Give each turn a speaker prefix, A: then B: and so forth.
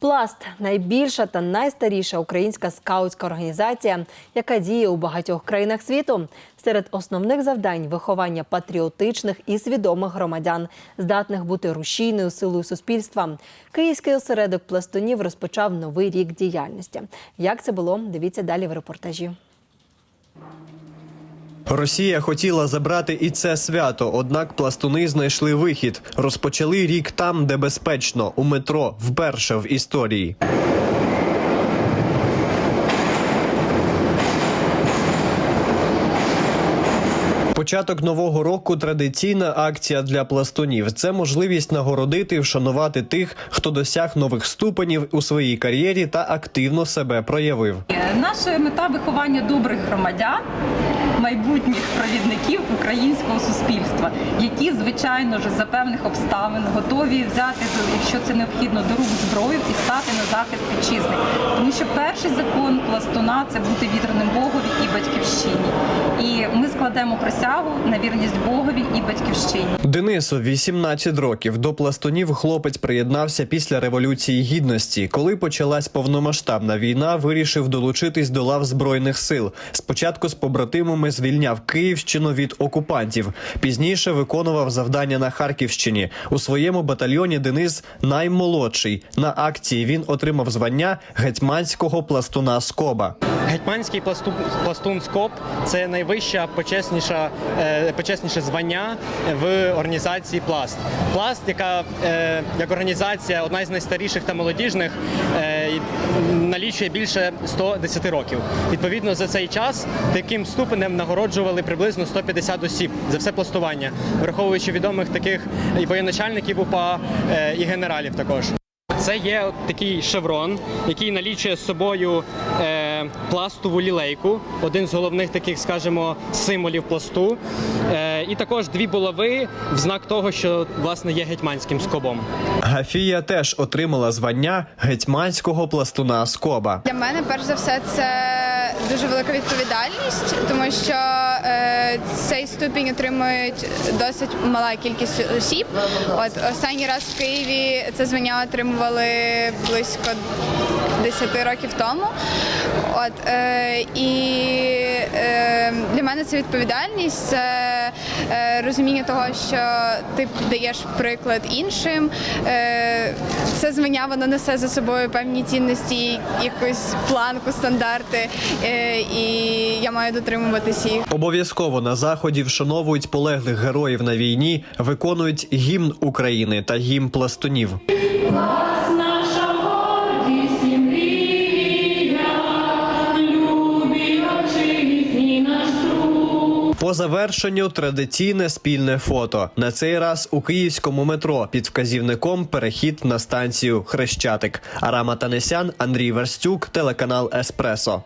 A: Пласт найбільша та найстаріша українська скаутська організація, яка діє у багатьох країнах світу. Серед основних завдань виховання патріотичних і свідомих громадян, здатних бути рушійною силою суспільства. Київський осередок пластунів розпочав новий рік діяльності. Як це було? Дивіться далі в репортажі.
B: Росія хотіла забрати і це свято, однак пластуни знайшли вихід. Розпочали рік там, де безпечно, у метро, вперше в історії. Початок нового року традиційна акція для пластунів. Це можливість нагородити, вшанувати тих, хто досяг нових ступенів у своїй кар'єрі та активно себе проявив.
C: Наша мета виховання добрих громадян, майбутніх провідників українського суспільства, які, звичайно ж, за певних обставин готові взяти, якщо це необхідно, до рук зброю і стати на захист вітчизни. Тому що перший закон пластуна це бути вірним Богові і батьківщині. І ми складемо присягу на вірність Богові і батьківщині.
B: Денису 18 років. До пластунів хлопець приєднався після революції гідності. Коли почалась повномасштабна війна, вирішив долучитись до лав збройних сил. Спочатку з побратимами звільняв Київщину від окупантів. Пізніше виконував завдання на Харківщині. У своєму батальйоні Денис наймолодший. На акції він отримав звання гетьманського пластуна Скоба.
D: Гетьманський пластун, пластун СКОП це найвища почесніша, е, почесніше звання в організації Пласт. Пласт, яка е, як організація одна з найстаріших та молодіжних, е, налічує більше 110 років. Відповідно, за цей час таким ступенем нагороджували приблизно 150 осіб за все пластування, враховуючи відомих таких і воєначальників УПА е, і генералів також. Це є такий шеврон, який налічує з собою е, пластову лілейку, один з головних таких, скажімо, символів пласту. Е, і також дві булави в знак того, що власне є гетьманським скобом.
B: Гафія теж отримала звання гетьманського пластуна Скоба.
E: Для мене, перш за все, це дуже велика відповідальність, тому що е, цей ступінь отримують досить мала кількість осіб. От останній раз в Києві це звання отримували близько 10 років тому. От е, і е, для мене це відповідальність, це розуміння того, що ти даєш приклад іншим. Це звання воно несе за собою певні цінності, якусь планку, стандарти, і я маю дотримуватись їх.
B: Обов'язково на заході вшановують полеглих героїв на війні, виконують гімн України та гімн пластунів. По завершенню традиційне спільне фото. На цей раз у київському метро під вказівником перехід на станцію Хрещатик. Арама Танесян, Андрій Верстюк, телеканал Еспресо.